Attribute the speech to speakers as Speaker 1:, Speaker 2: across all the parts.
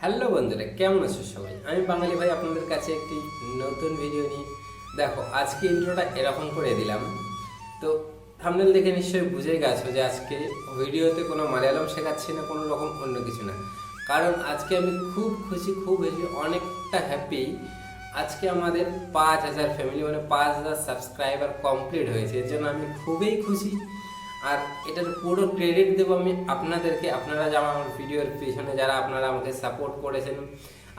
Speaker 1: Hello বন্ধুরা, কেমন আছো সবাই? আমি বাঙালি ভাই, আপনাদের কাছে একটি নতুন ভিডিও নিয়ে। দেখো, আজকে ইন্ট্রোটা এরকম করে দিলাম। তো থামনেল দেখে নিশ্চয়ই বুঝে গেছো যে আজকে ভিডিওতে কোনো মালায়ালাম শেখাচ্ছি না, কোনো রকম অন্য কিছু না। কারণ আজকে আমি খুব খুশি, খুব বেশি, অনেকটা হ্যাপি আজকে আমাদের পাঁচ হাজার ফ্যামিলি মানে পাঁচ হাজার সাবস্ক্রাইবার কমপ্লিট হয়েছে। এর জন্য আমি খুবই খুশি। আর এটার পুরো ক্রেডিট দেবো আমি আপনাদেরকে। আপনারা যারা আমার ভিডিওর পিছনে, যারা আপনারা আমাকে সাপোর্ট করেছেন,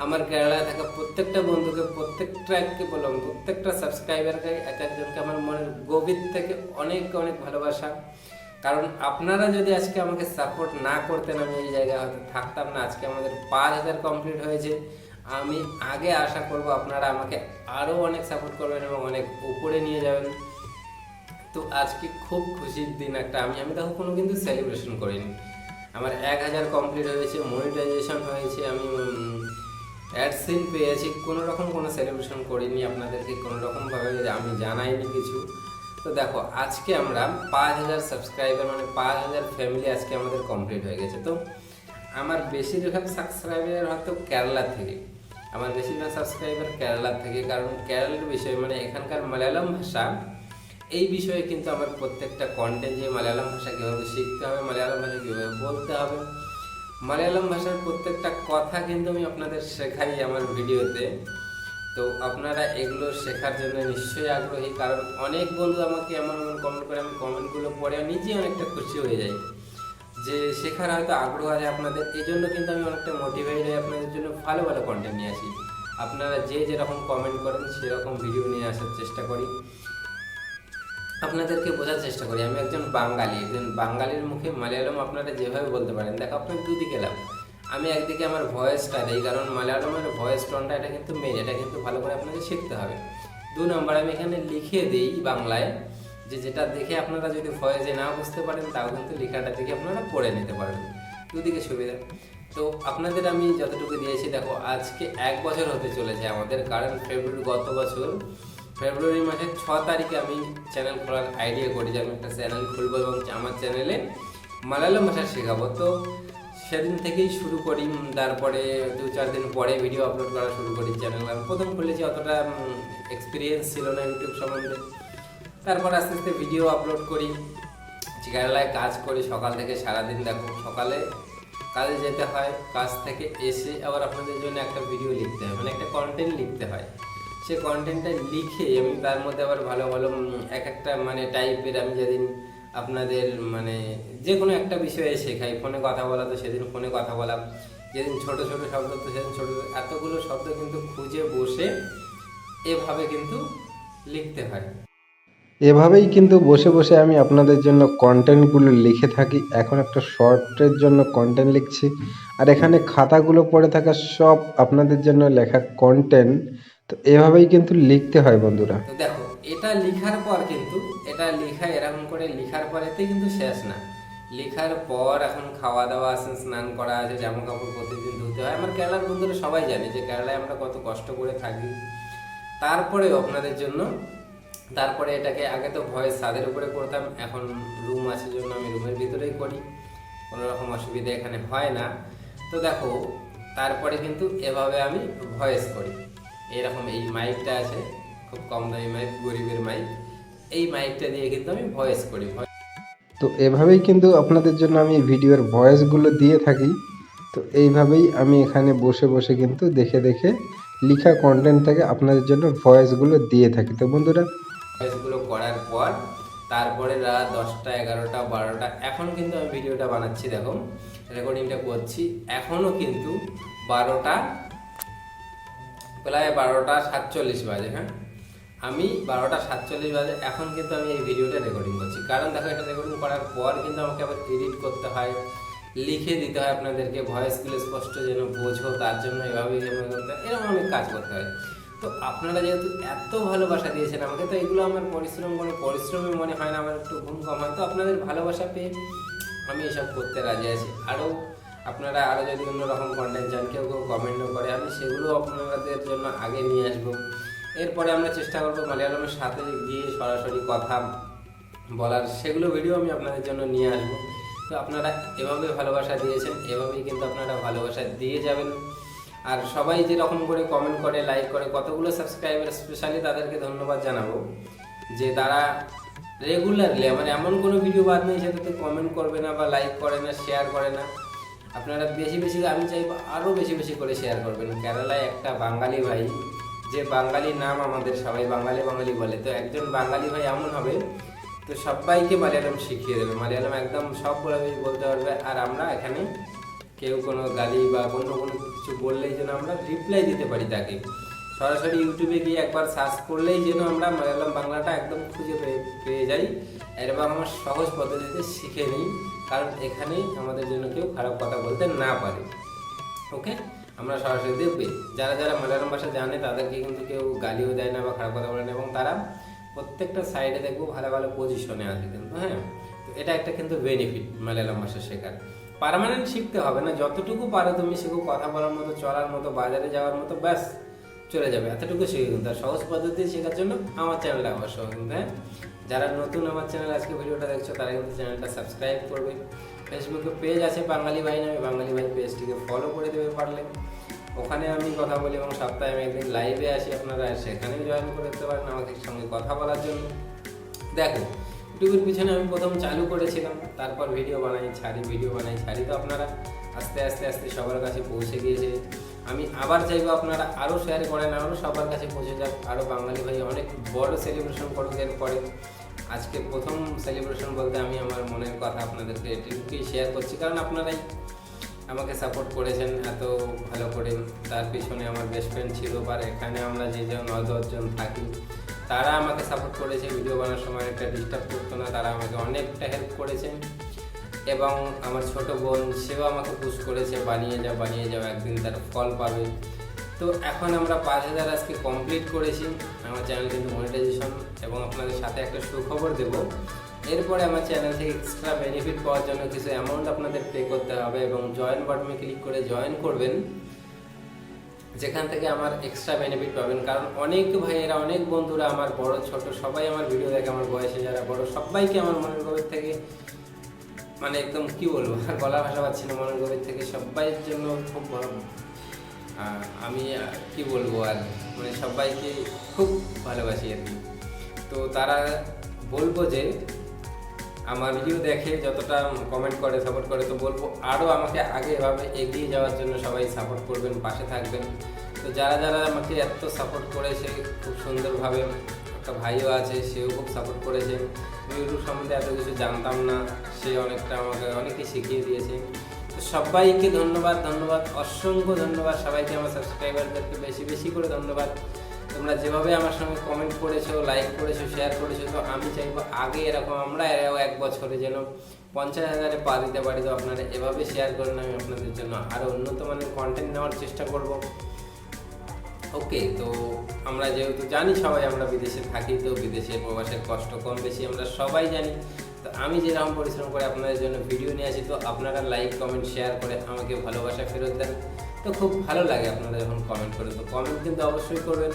Speaker 1: আমার কেরালায় থাকা প্রত্যেকটা বন্ধুকে প্রত্যেকটাকে বললাম, প্রত্যেকটা সাবস্ক্রাইবারকে এক একজনকে আমার মনের গভীর থেকে অনেক অনেক ভালোবাসা। কারণ আপনারা যদি আজকে আমাকে সাপোর্ট না করতেন, আমি এই জায়গায় হয়তো থাকতাম না। আজকে আমাদের পাঁচ হাজার কমপ্লিট হয়েছে। আমি আগে আশা করব আপনারা আমাকে আরও অনেক সাপোর্ট করবেন এবং অনেক উপরে নিয়ে যাবেন। তো আজকে খুব খুশির দিন একটা। আমি আমি তখন কোনো কিন্তু সেলিব্রেশন করিনি। আমার এক হাজার কমপ্লিট হয়েছে মনিটাইজেশন হয়েছে, আমি অ্যাডসিন পেয়েছি। কোনো রকম কোনো সেলিব্রেশন করিনি আপনাদেরকে, কোনো রকমভাবে আমি জানাইনি কিছু। তো দেখো, আজকে আমরা পাঁচ হাজার সাবস্ক্রাইবার মানে পাঁচ হাজার ফ্যামিলি আজকে আমাদের কমপ্লিট হয়ে গেছে। তো আমার বেশিরভাগ সাবস্ক্রাইবার হয়তো কেরালা থেকে। আমার বেশিরভাগ সাবস্ক্রাইবার কেরালা থেকে। কারণ কেরালার বিষয় মানে এখানকার মালায়ালাম ভাষা এই বিষয়ে কিন্তু আমার প্রত্যেকটা কন্টেন্ট যে মালায়ালাম ভাষা কীভাবে শিখতে হবে, মালায়ালাম ভাষা কীভাবে বলতে হবে, মালায়ালাম ভাষার প্রত্যেকটা কথা কিন্তু আমি আপনাদের শেখাই আমার ভিডিওতে। তো আপনারা এগুলো শেখার জন্য নিশ্চয়ই আগ্রহী, কারণ অনেক বন্ধু আমাকে এমন এমন কমেন্ট করে, আমি কমেন্টগুলো পড়ে নিজেই অনেকটা খুশি হয়ে যাই। যে শেখার হয়তো আগ্রহ আছে আপনাদের, এই জন্য কিন্তু আমি অনেকটা মোটিভেট হয়ে আপনাদের জন্য ভালো ভালো কন্টেন্ট নিয়ে আসি। আপনারা যে যেরকম কমেন্ট করেন, সেরকম ভিডিও নিয়ে আসার চেষ্টা করি। আপনাদেরকে বোঝার চেষ্টা করি। আমি একজন বাঙালি, একজন বাঙালির মুখে মালায়ালম আপনারা যেভাবে বলতে পারেন। দেখো আপনার দুদিকে লাভ আমি একদিকে আমার ভয়েসটা দিই, কারণ মালায়ালমের ভয়েস টোনটা, এটা কিন্তু মেন এটা কিন্তু ভালো করে আপনাকে শিখতে হবে। দু নম্বর, আমি এখানে লিখে দিই বাংলায় যে, যেটা দেখে আপনারা যদি ভয়েসে না বুঝতে পারেন, তাও কিন্তু লেখাটা দেখে আপনারা পড়ে নিতে পারেন দুদিকে সুবিধা। তো আপনাদের আমি যতটুকু দিয়েছি, দেখো, আজকে এক বছর হতে চলেছে আমাদের, কারণ ফেব্রুয়ারি গত বছর ফেব্রুয়ারি মাসের ছ তারিখে আমি চ্যানেল খোলার আইডিয়া করি যে আমি একটা চ্যানেল খুলবো এবং আমার চ্যানেলে মালায়ালাম ভাষা শেখাবো। তো সেদিন থেকেই শুরু করি। তারপরে দু চার দিন পরে ভিডিও আপলোড করা শুরু করি চ্যানেল আমি প্রথম খুলেছি অতটা এক্সপিরিয়েন্স ছিল না ইউটিউব সম্বন্ধে। তারপর আস্তে আস্তে ভিডিও আপলোড করি। কেরালায় কাজ করি। সকাল থেকে সারাদিন দেখো, সকালে কাজে যেতে হয়। কাজ থেকে এসে আবার আপনাদের জন্য একটা ভিডিও লিখতে হয়। মানে একটা কন্টেন্ট লিখতে হয়। সে কন্টেন্টটা লিখে আমি তার মধ্যে আবার ভালো ভালো এক একটা মানে টাইপের আমি যেদিন আপনাদের মানে যে কোনো একটা বিষয়ে শেখাই। ফোনে কথা বলা তো সেদিন ফোনে কথা বলা। যেদিন ছোট ছোট শব্দ তো সেদিন ছোট ছোট- এতগুলো শব্দ কিন্তু খুঁজে বসে এভাবে কিন্তু লিখতে হয়।
Speaker 2: এভাবেই কিন্তু বসে বসে আমি আপনাদের জন্য কন্টেন্টগুলো লিখে থাকি। এখন একটা শর্টের জন্য কন্টেন্ট লিখছি। আর এখানে খাতাগুলো পড়ে থাকা সব আপনাদের জন্য লেখা কন্টেন্ট তো এভাবেই কিন্তু লিখতে হয় বন্ধুরা।
Speaker 1: দেখো, এটা লেখার পর কিন্তু, এটা লেখা এরকম করে লেখার পরেতে কিন্তু শেষ না। লেখার পর এখন খাওয়া দাওয়া আছে, স্নান করা আছে জামা কাপড় প্রতিদিন ধুতে হয়। আমার কেরালার বন্ধুরা সবাই জানে যে কেরালায় আমরা কত কষ্ট করে থাকি। তারপরেও আপনাদের জন্য, তারপরে এটাকে আগে তো ভয়েস ছাদের উপরে করতাম, এখন রুম আছে জন্য আমি রুমের ভিতরেই করি। কোনো রকম অসুবিধা এখানে হয় না। তো দেখো, তারপরে কিন্তু এভাবে আমি ভয়েস করি। এরকম এই মাইকটা আছে খুব কম দামি মাইক গরিবের মাইক। এই মাইকটা দিয়ে কিন্তু আমি ভয়েস করি।
Speaker 2: তো এভাবেই কিন্তু আপনাদের জন্য আমি ভিডিওর ভয়েসগুলো দিয়ে থাকি। তো এইভাবেই আমি এখানে বসে বসে কিন্তু দেখে দেখে লেখা কন্টেন্ট থেকে আপনাদের জন্য ভয়েসগুলো দিয়ে থাকি। তো বন্ধুরা
Speaker 1: ভয়েসগুলো করার পর তারপরে রাত দশটা এগারোটা বারোটা এখন কিন্তু আমি ভিডিওটা বানাচ্ছি দেখো রেকর্ডিংটা করছি এখনও কিন্তু বারোটা প্রায় বারোটা সাতচল্লিশ বাজে হ্যাঁ? আমি বারোটা সাতচল্লিশ বাজে, এখন কিন্তু আমি এই ভিডিওটা রেকর্ডিং করছি। কারণ দেখো, এটা রেকর্ডিং করার পর কিন্তু আমাকে আবার এডিট করতে হয়, লিখে দিতে হয় আপনাদেরকে ভয়েসগুলো স্পষ্ট যেন বোঝো, তার জন্য এভাবেই যেন করতে এরকম অনেক কাজ করতে হয়। তো আপনারা যেহেতু এত ভালোবাসা দিয়েছেন আমাকে, তো এগুলো আমার পরিশ্রম কোনো পরিশ্রমই মনে হয় না, আমার একটু ঘুম কম হয়। তো আপনাদের ভালোবাসা পেয়ে আমি এসব করতে রাজি আছি। আরও আপনারা আরও যদি অন্যরকম কন্টেন্ট চান, কেউ কেউ কমেন্টও করে, আমি সেগুলো আপনাদের জন্য আগে নিয়ে আসব। এরপরে আমরা চেষ্টা করব মালায়ালামের সাথে গিয়ে সরাসরি কথা বলার। সেগুলো ভিডিও আমি আপনাদের জন্য নিয়ে আসব। তো আপনারা এভাবে ভালোবাসা দিয়েছেন, এভাবেই কিন্তু আপনারা ভালোবাসা দিয়ে যাবেন। আর সবাই যেরকম করে কমেন্ট করে লাইক করে, কতগুলো সাবস্ক্রাইবার স্পেশালি তাদেরকে ধন্যবাদ জানাব যে তারা রেগুলারলি আমার এমন কোনো ভিডিও বাদ নেই, সেটাতে কমেন্ট করবে না বা লাইক করে না শেয়ার করে না। আপনারা বেশি বেশি আমি চাইব আরও বেশি বেশি করে শেয়ার করবেন। কেরালায় একটা বাঙালি ভাই, যে বাঙালি নাম আমাদের সবাই বাঙালি বাঙালি বলে। তো একজন বাঙালি ভাই এমন হবে, তো সবাইকে মালয়ালম শিখিয়ে দেবে। মালয়ালম একদম সব বলে বলতে পারবে। আর আমরা এখানে কেউ কোনো গালি বা অন্য কোনো কিছু বললেই যেন আমরা রিপ্লাই দিতে পারি তাকে। সরাসরি ইউটিউবে গিয়ে একবার সার্চ করলেই যেন আমরা মালয়ালম বাংলাটা একদম খুঁজে পেয়ে পেয়ে যাই। এবং আমার সহজ পদ্ধতিতে শিখে নিই, কারণ এখানেই আমাদের জন্য কেউ খারাপ কথা বলতে না পারে। ওকে আমরা সরাসরি দেখবে, যারা যারা মালয়ালম ভাষা জানে তাদেরকে কিন্তু কেউ গালিও দেয় না বা খারাপ কথা বলে না, এবং তারা প্রত্যেকটা সাইডে দেখব ভালো ভালো পজিশনে আছে কিন্তু হ্যাঁ? তো এটা একটা কিন্তু বেনিফিট মালয়ালম ভাষা শেখার। পার্মানেন্ট শিখতে হবে না, যতটুকু পারো তুমি শেখো, কথা বলার মতো, চলার মতো, বাজারে যাওয়ার মতো, ব্যাস। চলে যাবে। এতটুকু শিখে কিন্তু আর সহজ পদ্ধতি শেখার জন্য আমার চ্যানেলটা অবশ্য কিন্তু হ্যাঁ? যারা নতুন আমার চ্যানেল আজকে ভিডিওটা দেখছ, তারা কিন্তু চ্যানেলটা সাবস্ক্রাইব করবে। ফেসবুকে পেজ আছে বাঙালি ভাই নামে, বাঙালি ভাই পেজটিকে ফলো করে দেবে পারলে। ওখানে আমি কথা বলি এবং সপ্তাহে আমি একদিন লাইভে আসি আপনারা সেখানেও জয়েন করে দিতে পারেন আমাদের সঙ্গে কথা বলার জন্য। দেখো ইউটিউবের পিছনে আমি প্রথম চালু করেছিলাম, তারপর ভিডিও বানাই, ছাড়ি ভিডিও বানাই, ছাড়ি তো আপনারা আস্তে আস্তে আস্তে সবার কাছে পৌঁছে গিয়েছে। আমি আবার চাইব আপনারা আরও শেয়ার করেন আরও সবার কাছে পৌঁছে যাক। আরও বাঙালি ভাই অনেক বড় সেলিব্রেশন করুক এরপরে। আজকে প্রথম সেলিব্রেশন বলতে আমি আমার মনের কথা আপনাদেরকে এটুকুই শেয়ার করছি। কারণ আপনারাই আমাকে সাপোর্ট করেছেন এত ভালো করে। তার পিছনে আমার বেস্ট ফ্রেন্ড ছিল বা এখানে আমরা যে জন ন দশজন থাকি, তারা আমাকে সাপোর্ট করেছে। ভিডিও বানানোর সময় একটা ডিস্টার্ব করতো না, তারা আমাকে অনেকটা হেল্প করেছেন এবং আমার ছোট বোন, সেও আমাকে পুশ করেছে, বানিয়ে যাও বানিয়ে যাও, একদিন তার ফল পাবে। তো এখন আমরা পাঁচ হাজার আজকে কমপ্লিট করেছি আমার চ্যানেল কিন্তু মনিটাইজেশন এবং আপনাদের সাথে একটা সুখবর দেব। এরপরে আমার চ্যানেল থেকে এক্সট্রা বেনিফিট পাওয়ার জন্য কিছু অ্যামাউন্ট আপনাদের পে করতে হবে এবং জয়েন বাটনে ক্লিক করে জয়েন করবেন, যেখান থেকে আমার এক্সট্রা বেনিফিট পাবেন। কারণ অনেক ভাইয়েরা, অনেক বন্ধুরা, আমার বড়, ছোট, সবাই আমার ভিডিও দেখে, আমার বয়সে যারা বড়, সবাইকে আমার মনের থেকে মানে একদম কি বলব গলা ভাষা পাচ্ছি না মনের গভীর থেকে সবাইয়ের জন্য খুব আহ, আমি কি বলব আর মানে সবাইকে খুব ভালোবাসি আর কি। তো তারা বলব যে আমার ভিডিও দেখে যতটা কমেন্ট করে সাপোর্ট করে তো বলব আরও আমাকে আগে এভাবে এগিয়ে যাওয়ার জন্য সবাই সাপোর্ট করবেন পাশে থাকবেন। তো যারা যারা আমাকে এত সাপোর্ট করেছে খুব সুন্দরভাবে একটা ভাইও আছে, সেও খুব সাপোর্ট করেছে। ইউটিউব সম্বন্ধে এত কিছু জানতাম না, সে অনেকটা আমাকে অনেকে শিখিয়ে দিয়েছে। তো সবাইকে ধন্যবাদ ধন্যবাদ, অসংখ্য ধন্যবাদ। সবাইকে আমার সাবস্ক্রাইবারদেরকে বেশি বেশি করে ধন্যবাদ। তোমরা যেভাবে আমার সঙ্গে কমেন্ট করেছ লাইক করেছ শেয়ার করেছ, তো আমি চাইব আগে এরকম, আমরা এক বছরে যেন পঞ্চাশ হাজারে পা দিতে পারি। তো আপনারা এভাবে শেয়ার করেন, আমি আপনাদের জন্য আরও উন্নত মানের কন্টেন্ট নেওয়ার চেষ্টা করব। ওকে তো আমরা যেহেতু জানি সবাই আমরা বিদেশে থাকি, তো বিদেশে প্রবাসের কষ্ট কম বেশি আমরা সবাই জানি। তো আমি যেরকম পরিশ্রম করে আপনাদের জন্য ভিডিও নিয়ে আসি, তো আপনারা লাইক কমেন্ট শেয়ার করে আমাকে ভালোবাসা ফেরত দেন। তো খুব ভালো লাগে আপনারা যখন কমেন্ট করেন, তো কমেন্ট কিন্তু অবশ্যই করবেন।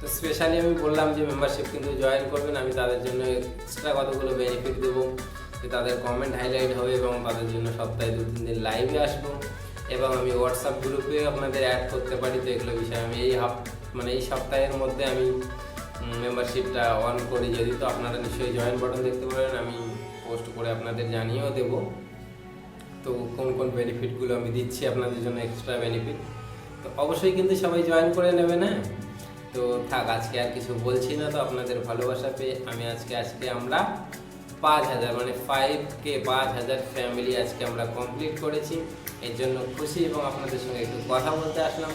Speaker 1: তো স্পেশালি আমি বললাম যে মেম্বারশিপ কিন্তু জয়েন করবেন, আমি তাদের জন্য এক্সট্রা কতগুলো বেনিফিট দেবো, যে তাদের কমেন্ট হাইলাইট হবে এবং তাদের জন্য সপ্তাহে দু তিন দিন লাইভে আসব। এবং আমি হোয়াটসঅ্যাপ গ্রুপে আপনাদের অ্যাড করতে পারি তো এগুলো বিষয়ে। আমি এই হাফ মানে এই সপ্তাহের মধ্যে আমি মেম্বারশিপটা অন করি। যদি তো আপনারা নিশ্চয়ই জয়েন বাটন দেখতে পারেন, আমি পোস্ট করে আপনাদের জানিয়েও দেবো। তো কোন কোন বেনিফিটগুলো আমি দিচ্ছি আপনাদের জন্য এক্সট্রা বেনিফিট তো অবশ্যই কিন্তু সবাই জয়েন করে নেবে না তো থাক, আজকে আর কিছু বলছি না তো আপনাদের ভালোবাসা পেয়ে আমি আজকে আজকে আমরা পাঁচ হাজার মানে ফাইভ কে পাঁচ হাজার ফ্যামিলি আজকে আমরা কমপ্লিট করেছি। এর জন্য খুশি এবং আপনাদের সঙ্গে একটু কথা বলতে আসলাম।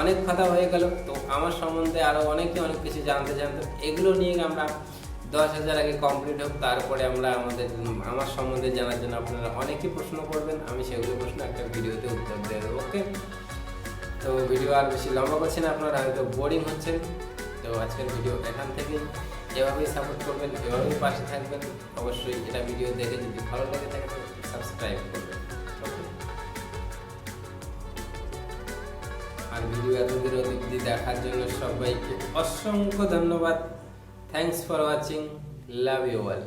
Speaker 1: অনেক কথা হয়ে গেল, তো আমার সম্বন্ধে আরও অনেকে অনেক কিছু জানতে জানতে। এগুলো নিয়ে আমরা দশ হাজার আগে কমপ্লিট হোক, তারপরে আমরা আমাদের, আমার সম্বন্ধে জানার জন্য আপনারা অনেকেই প্রশ্ন করবেন, আমি সেগুলো প্রশ্ন একটা ভিডিওতে উত্তর দিয়ে দেবো, ওকে? তো ভিডিও আর বেশি লম্বা করছি না, আপনারা হয়তো বোরিং হচ্ছেন। তো আজকের ভিডিও এখান থেকেই। এভাবেই সাপোর্ট করবেন, এভাবেই পাশে থাকবেন। অবশ্যই এটা ভিডিও দেখে যদি ভালো লাগে থাকে সাবস্ক্রাইব করবেন। আর এত দূর দেখার জন্য সবাইকে অসংখ্য ধন্যবাদ। Thanks for watching love you all